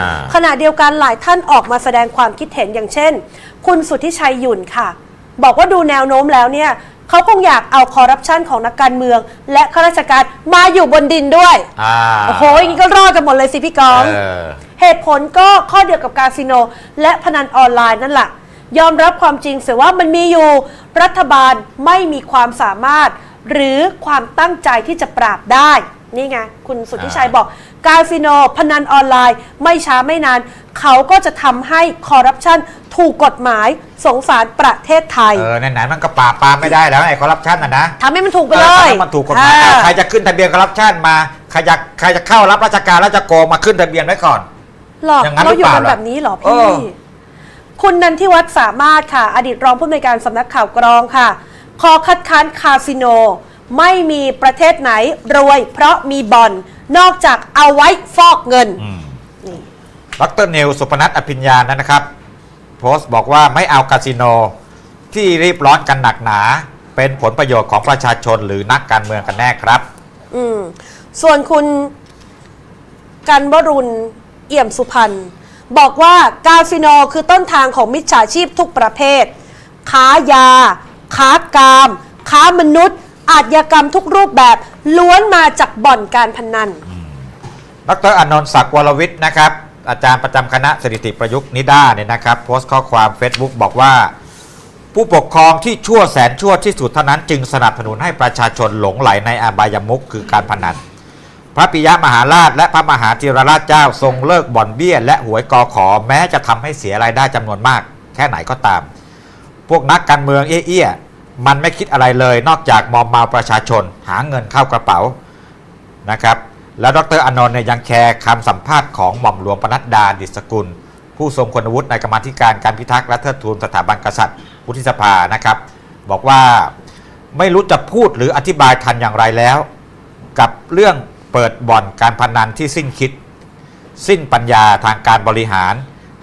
อ่าขณะเดียวกันหลายท่านออกมาแสดงความคิดเห็นอย่างเช่น คุณสุทธิชัยหยุ่นค่ะ บอกว่าดูแนวโน้มแล้วเนี่ยเขาคงอยากเอาคอร์รัปชันของนักการเมือง และข้าราชการมาอยู่บนดินด้วยอ่าโอ้โหอย่างนี้ก็รอดกันหมดเลยสิพี่กองเออเหตุผลก็ข้อเดียวกับคาสิโน และพนันออนไลน์นั่นแหละยอมรับความจริงเสียว่ามันมีอยู่รัฐบาลไม่มีความสามารถ หรือความตั้งใจที่จะปราบได้ นี่ไง คุณสุทธิชัยอ่าบอกคาสิโนพนันออนไลน์ ไม่ช้าไม่นาน เขาก็จะทำให้คอร์รัปชันถูกกฎหมายสงสารประเทศไทย เออไหนๆมันก็ปราบปรามไม่ได้แล้วไอ้คอร์รัปชันอะนะทำให้มันถูกไปเลออยถ้ามันถูกกฎหมายอ่าอะใครจะขึ้นทะเบียนคอร์รัปชันมาใครจะใครจะเข้ารับราชการแล้วจะโกงมาขึ้นทะเบียนไว้ก่อนหรออย่างนั้นเราอยู่หรือเปกันล่าแบบนี้เหรอเอพี่ อ คุณนันทิวัฒน์สามารถค่ะ อดีตรองผู้อำนวยการสำนักข่าวกรองค่ะ ขอคัดค้านคาสิโน ไม่มีประเทศไหนรวยเพราะมีบ่อน นอกจากเอาไว้ฟอกเงินอืมนี่ดรนิวสุพนัทอภิญญานั้นนะครับ โพสต์บอกว่าไม่เอาคาสิโนที่รีบร้อนกันหนักหนา เป็นผลประโยชน์ของประชาชนหรือนักการเมืองกันแน่ครับ อืมส่วนคุณกันวรุณเอี่ยมสุพรรณบอกว่าคาสิโนคือต้นทางของมิจฉาชีพทุกประเภท ค้ายา ค้ากาม ค้ามนุษย์ อาชญากรรมทุกรูปแบบล้วนมาจากบ่อนการพนัน ดรอนนท์ศักดิ์วรวิทย์นะครับ อาจารย์ประจำคณะสถิติประยุกต์นิด้าเนี่ยนะครับ โพสต์ข้อความ Facebook บอกว่า ผู้ปกครองที่ชั่วแสนชั่วที่สุดเท่านั้นจึงสนับสนุนให้ประชาชนหลงไหลในอบายมุขคือการพนัน พระปิยมหาราช และพระมหาจิรราชเจ้าทรงเลิกบ่อนเบี้ย และหวยกอขอแม้จะทำให้เสียรายได้จำนวนมาก แค่ไหนก็ตาม พวกนักการเมืองเอี้ยๆ มันไม่คิดอะไรเลย นอกจากมอมเมาประชาชน หาเงินเข้ากระเป๋านะครับ แล้วดรอนนท์เนี่ยยังแชร์คำสัมภาษณ์ของหม่อมหลวงปนัดดาดิษฐกุล ผู้ทรงคุณวุฒิในกรรมธิการการพิทักษ์และเทิดทูนสถาบันกษัตริย์วุฒิสภานะครับ บอกว่าไม่รู้จะพูดหรืออธิบายทันอย่างไรแล้ว กับเรื่องเปิดบ่อนการพนันที่สิ้นคิด สิ้นปัญญาทางการบริหาร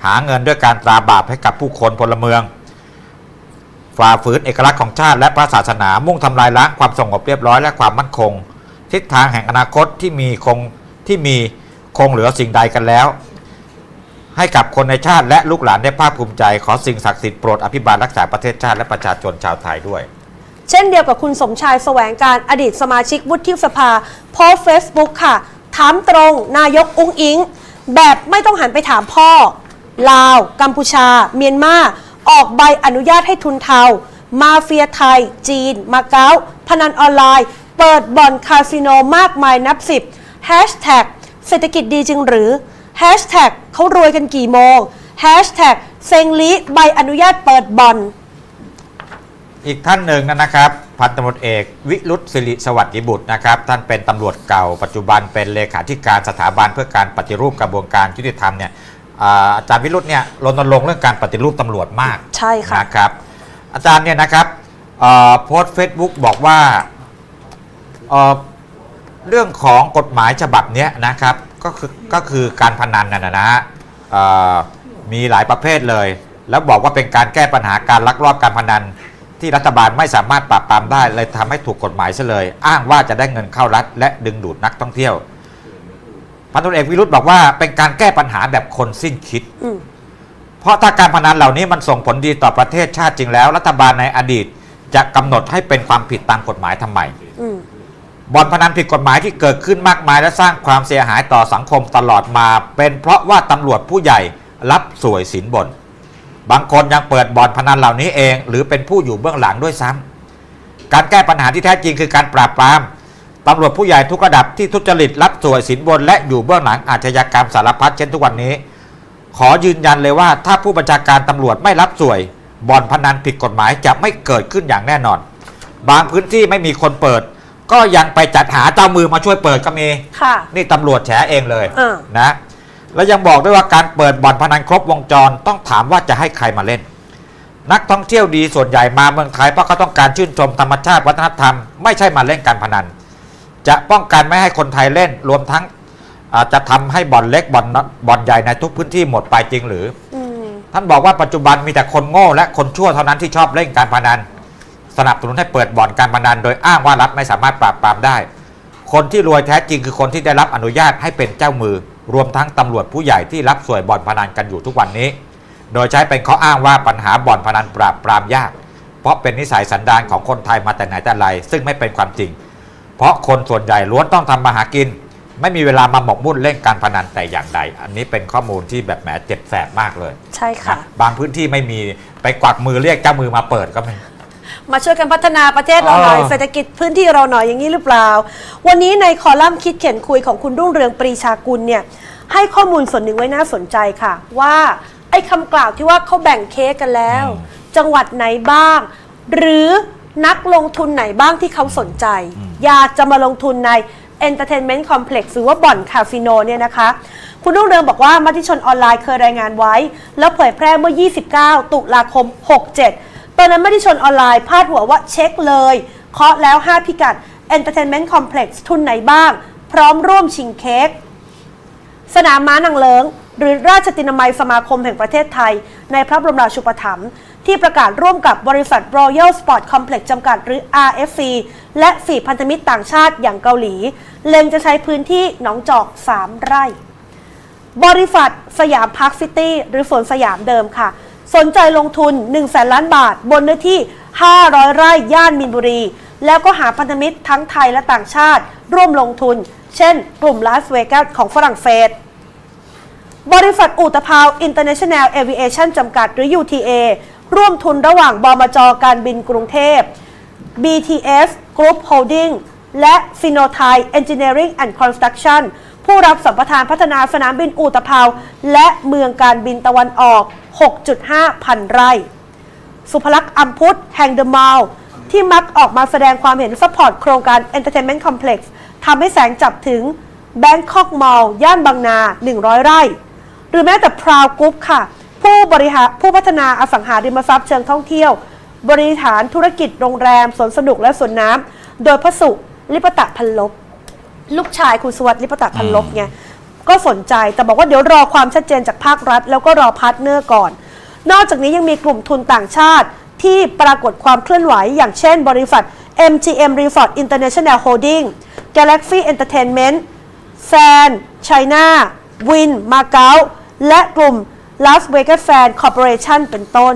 หาเงินด้วยการตราบาปให้กับผู้คนพลเมือง ฝ่าฝืนเอกลักษณ์ของชาติและพระศาสนามุ่งทำลายล้างความสงบเรียบร้อยและความมั่นคง ทิศทางแห่งอนาคตที่มีคงที่มีคงเหลือสิ่งใดกันแล้ว ให้กับคนในชาติและลูกหลานได้ภาคภูมิใจ ขอสิ่งศักดิ์สิทธิ์โปรดอภิบาลรักษาประเทศชาติและประชาชนชาวไทยด้วย เช่นเดียวกับคุณสมชายแสวงการอดีตสมาชิกวุฒิสภาโพสเฟซบุ๊กค่ะ ถามตรงนายกอุ้งอิง แบบไม่ต้องหันไปถามพ่อ ลาว กัมพูชา เมียนมา ออกใบอนุญาตให้ทุนเทา มาเฟียไทย จีน มาเก๊า พนันออนไลน์ เปิดบ่อนคาสิโนมากมายนับสิบแฮชแท็กเศรษฐกิจดีจริงหรือแฮชแท็กเขารวยกันกี่โมงแฮชแท็กเซงลิใบอนุญาตเปิดบ่อนอีกท่านหนึ่งนะครับพันตำรวจเอกวิรุธศิริสวัสดิบุตรนะครับ ท่านเป็นตำรวจเก่า ปัจจุบันเป็นเลขาธิการสถาบันเพื่อการปฏิรูปกระบวนการยุติธรรมเนี่ย อ่าอาจารย์วิรุธเนี่ยรณรงค์เรื่องการปฏิรูปตำรวจมากใช่ค่ะนะครับ อาจารย์เนี่ยนะครับเอ่อโพสต์เฟซบุ๊กบอกว่าเอ่อเรื่องของกฎหมายฉบับเนี้ยนะครับก็คือก็คือการพนันนะนะฮะเอ่อมีหลายประเภทเลย แล้วบอกว่าเป็นการแก้ปัญหาการลักลอบการพนัน ที่รัฐบาลไม่สามารถปราบปรามได้เลยทำให้ถูกกฎหมายซะเลย อ้างว่าจะได้เงินเข้ารัฐ และดึงดูดนักท่องเที่ยว พันตำรวจเอกวิรุธบอกว่าเป็นการแก้ปัญหาแบบคนสิ้นคิด อืมเพราะถ้าการพนันเหล่านี้มันส่งผลดีต่อประเทศชาติจริงแล้ว รัฐบาลในอดีตจะกำหนดให้เป็นความผิดตามกฎหมายทำไม อืมบ่อนพนันผิดกฎหมายที่เกิดขึ้นมากมายและสร้างความเสียหายต่อสังคมตลอดมา เป็นเพราะว่าตำรวจผู้ใหญ่รับสวยสินบน บางคนยังเปิดบ่อนพนันเหล่านี้เอง หรือเป็นผู้อยู่เบื้องหลังด้วยซ้ำการแก้ปัญหาที่แท้จริงคือการปราบปราม ตำรวจผู้ใหญ่ทุกระดับที่ทุจริตรับสวยสินบน และอยู่เบื้องหลังอาชญากรรมสารพัดเช่นทุกวันนี้ ขอยืนยันเลยว่าถ้าผู้บัญชาการตำรวจไม่รับสวยบ่อนพนันผิดกฎหมายจะไม่เกิดขึ้นอย่างแน่นอน บางพื้นที่ไม่มีคนเปิด ก็ยังไปจัดหาเจ้ามือมาช่วยเปิดก็มีค่ะนี่ตำรวจแฉเองเลยอ่านะ แล้วยังบอกด้วยว่าการเปิดบ่อนพนันครบวงจรต้องถามว่าจะให้ใครมาเล่น นักท่องเที่ยวดีส่วนใหญ่มาเมืองไทยเพราะเขาต้องการชื่นชมธรรมชาติวัฒนธรรมไม่ใช่มาเล่นการพนัน จะป้องกันไม่ให้คนไทยเล่น รวมทั้งจะทำให้บ่อนเล็กบ่อนบ่อนใหญ่ในทุกพื้นที่หมดไปจริงหรืออท่านบอกว่าปัจจุบันมีแต่คนโง่และคนชั่วเท่านั้นที่ชอบเล่นการพนัน สนับสนุนให้เปิดบ่อนการพนัน โดยอ้างว่ารัฐไม่สามารถปราบปรามได้ คนที่รวยแท้จริงคือคนที่ได้รับอนุญาตให้เป็นเจ้ามือ รวมทั้งตำรวจผู้ใหญ่ที่รับสวยบ่อนพนันกันอยู่ทุกวันนี้ โดยใช้เป็นข้ออ้างว่าปัญหาบ่อนพนันปราบปรามยาก เพราะเป็นนิสัยสันดานของคนไทยมาแต่ไหนแต่ไรซึ่งไม่เป็นความจริง เพราะคนส่วนใหญ่ล้วนต้องทำมาหากิน ไม่มีเวลามาหมกมุ่นเล่นการพนันแต่อย่างใด อันนี้เป็นข้อมูลที่แบบแหมเจ็บแสบมากเลยใช่ค่ะนะบางพื้นที่ไม่มีไปกวักมือเรียกเจ้ามือมาเปิดก็ไม่ มาช่วยกันพัฒนาประเทศเราหน่อยอ๋อเศรษฐกิจพื้นที่เราหน่อยอย่างนี้หรือเปล่า วันนี้ในคอลัมน์คิดเขียนคุยของคุณรุ่งเรืองปรีชากุลเนี่ยให้ข้อมูลส่วนหนึ่งไว้น่าสนใจค่ะ ว่าไอ้คำกล่าวที่ว่าเขาแบ่งเค้กกันแล้ว จังหวัดไหนบ้าง หรือ นักลงทุนไหนบ้างที่เขาสนใจ อยากจะมาลงทุนใน Entertainment Complex หรือว่าบ่อนคาสิโนเนี่ยนะคะ คุณรุ่งเรืองบอกว่ามติชนออนไลน์เคยรายงานไว้ แล้วเผยแพร่เมื่อ 29 ตุลาคม 67 ตอนนั้นมติชนออนไลน์พาดหัวว่าเช็คเลย เคาะแล้ว 5 พิกัด Entertainment Complex ทุนไหนบ้าง พร้อมร่วมชิงเค้กสนามม้านางเลิง หรือราชตินามัยสมาคมแห่งประเทศไทย ในพระบรมราชูปถัมภ์ ที่ประกาศร่วมกับบริษัท Royal Sport Complex จำกัดหรือ RFC และฝีพันธมิตรต่างชาติอย่างเกาหลี เล็งจะใช้พื้นที่หนองจอก 3 ไร่ บริษัทสยามพาร์คซิตี้หรือสวนสยามเดิมค่ะ สนใจลงทุน1แสนล้านบาท บนเนื้อที่ 500 ไร่ย่านมินบุรี แล้วก็หาพันธมิตรทั้งไทยและต่างชาติ ร่วมลงทุน เช่น กลุ่มลาสเวกัสของฝรั่งเศสบริษัทอุตภาวอินเตอร์เนชั่นแนลเอวิเอชั่นจำกัดหรือ UTA ร่วมทุนระหว่างบมจการบินกรุงเทพ BTS Group Holding และ f i n o t h a i Engineering and Construction ผู้รับสัมปทานพัฒนาสนามบินอุตภาว และเมืองการบินตะวันออก 6.5 พันไร่ สุภลักษณ์อัมพุทธแห่งเดอะมอลที่มักออกมาแสดงความเห็นซัพพอร์ตโครงการ Entertainment Complex ทำให้แสงจับถึง Bangkok Mall ย่านบางนา 100 ไร่ หรือแม้แต่ Proud Group ค่ะ ผู้บริหารผู้พัฒนาอสังหาริมทรัพย์เชิงท่องเที่ยว บริหารธุรกิจโรงแรมสวนสนุกและสวนน้ำโดยพระสุลิปตะพันลบลูกชายคุณสวัสดิ์ลิปตะพันลบไงก็สนใจแต่บอกว่าเดี๋ยวรอความชัดเจนจากภาครัฐ แล้วก็รอพาร์ทเนอร์ก่อน นอกจากนี้ยังมีกลุ่มทุนต่างชาติ ที่ปรากฏความเคลื่อนไหว อย่างเช่นบริษัท MGM Resort International Holding Galaxy Entertainment แฟน China Win Macau และกลุ่ม Las Vegas Fan Corporation เป็นต้น